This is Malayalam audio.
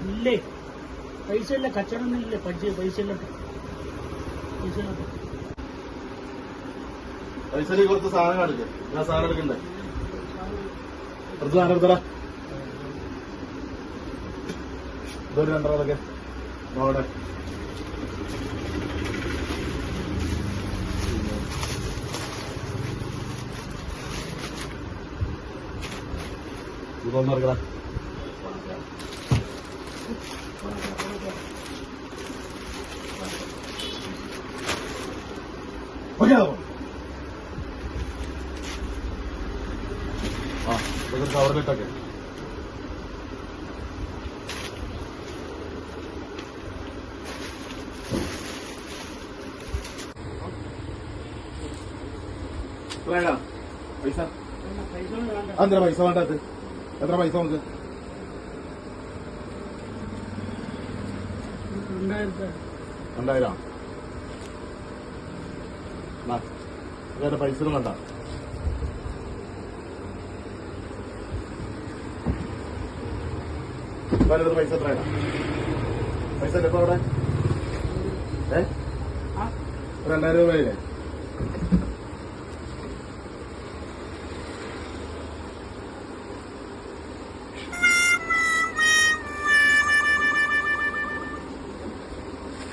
ഇല്ലേ? പൈസ ഇല്ലേ? കച്ചവടം ഒന്നും ഇല്ലേ. പൈസ പൈസ ഇല്ല. പൈസ ഇല്ല. കേട്ടോ കുറച്ച് സാധനം കാണില്ലേ ഞാൻ സാധനം എടുക്കണ്ടേ? കുറച്ച് സാധനം എടുത്തടാ. ഇതൊരു രണ്ടരതൊക്കെ നോടെ ഇതൊന്നും എടുക്കടാ. മതിയാവോ ഇതൊരു കവറിലിട്ടൊക്കെ എത്രയാ പൈസ? പൈസ വേണ്ട വേണ്ടത്? എത്ര പൈസ നമുക്ക്? രണ്ടായിരം. പൈസ വേണ്ട. വേറെ പൈസ എത്രയാണ്? പൈസ ഇപ്പൊ അവിടെ? ഏ? രണ്ടായിരം രൂപയില്ലേ